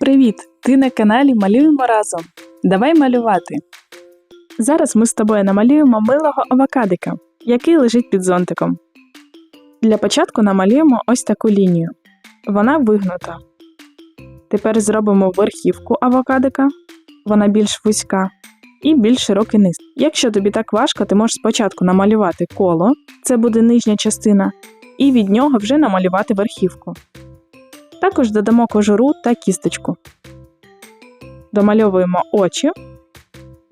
Привіт! Ти на каналі Малюємо разом. Давай малювати. Зараз ми з тобою намалюємо милого авокадика, який лежить під зонтиком. Для початку намалюємо ось таку лінію. Вона вигнута. Тепер зробимо верхівку авокадика. Вона більш вузька і більш широкий низ. Якщо тобі так важко, ти можеш спочатку намалювати коло, це буде нижня частина, і від нього вже намалювати верхівку. Також додамо кожуру та кісточку. Домальовуємо очі.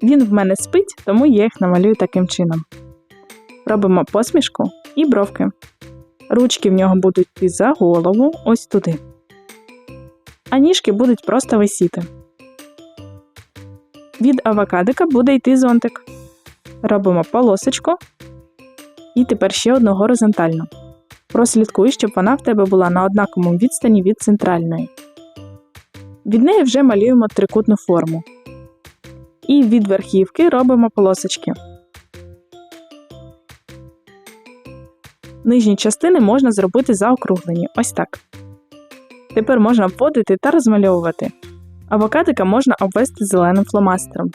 Він в мене спить, тому я їх намалюю таким чином. Робимо посмішку і бровки. Ручки в нього будуть йти за голову, ось туди. А ніжки будуть просто висіти. Від авокадика буде йти зонтик. Робимо полосочку. І тепер ще одну горизонтальну. Прослідкуй, щоб вона в тебе була на однаковому відстані від центральної. Від неї вже малюємо трикутну форму. І від верхівки робимо полосочки. Нижні частини можна зробити заокруглені, ось так. Тепер можна вводити та розмальовувати. Авокадика можна обвести зеленим фломастером.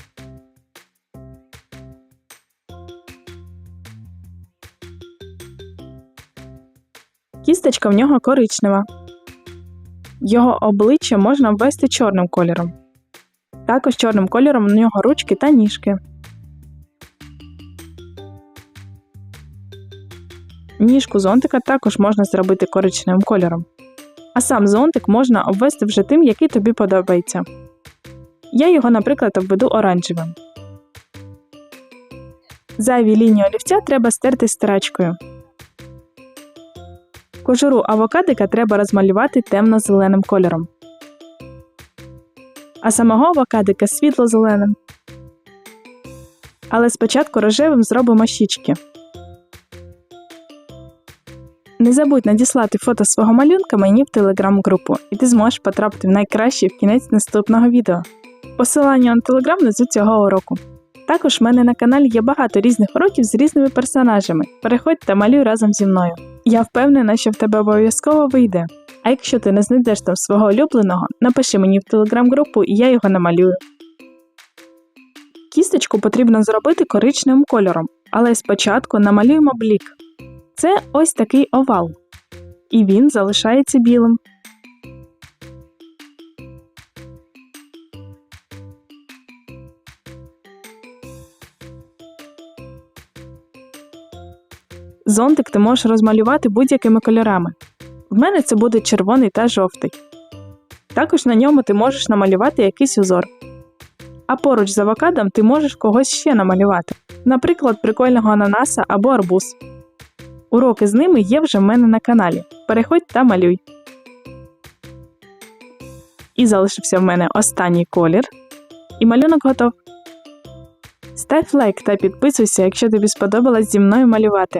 Кісточка в нього коричнева. Його обличчя можна обвести чорним кольором. Також чорним кольором в нього ручки та ніжки. Ніжку зонтика також можна зробити коричневим кольором. А сам зонтик можна обвести вже тим, який тобі подобається. Я його, наприклад, обведу оранжевим. Зайві лінії олівця треба стерти стирачкою. Кожуру авокадика треба розмалювати темно-зеленим кольором. А самого авокадика світло-зеленим. Але спочатку рожевим зробимо щічки. Не забудь надіслати фото свого малюнка мені в телеграм-групу, і ти зможеш потрапити в найкраще в кінець наступного відео. Посилання на телеграм внизу цього уроку. Також в мене на каналі є багато різних уроків з різними персонажами. Переходь та малюй разом зі мною. Я впевнена, що в тебе обов'язково вийде. А якщо ти не знайдеш там свого улюбленого, напиши мені в телеграм-групу і я його намалюю. Кісточку потрібно зробити коричневим кольором, але спочатку намалюємо блік. Це ось такий овал. І він залишається білим. Зонтик ти можеш розмалювати будь-якими кольорами. В мене це буде червоний та жовтий. Також на ньому ти можеш намалювати якийсь узор. А поруч з авокадом ти можеш когось ще намалювати, наприклад, прикольного ананаса або арбуз. Уроки з ними є вже в мене на каналі. Переходь та малюй. І залишився в мене останній колір. І малюнок готов. Став лайк та підписуйся, якщо тобі сподобалось зі мною малювати.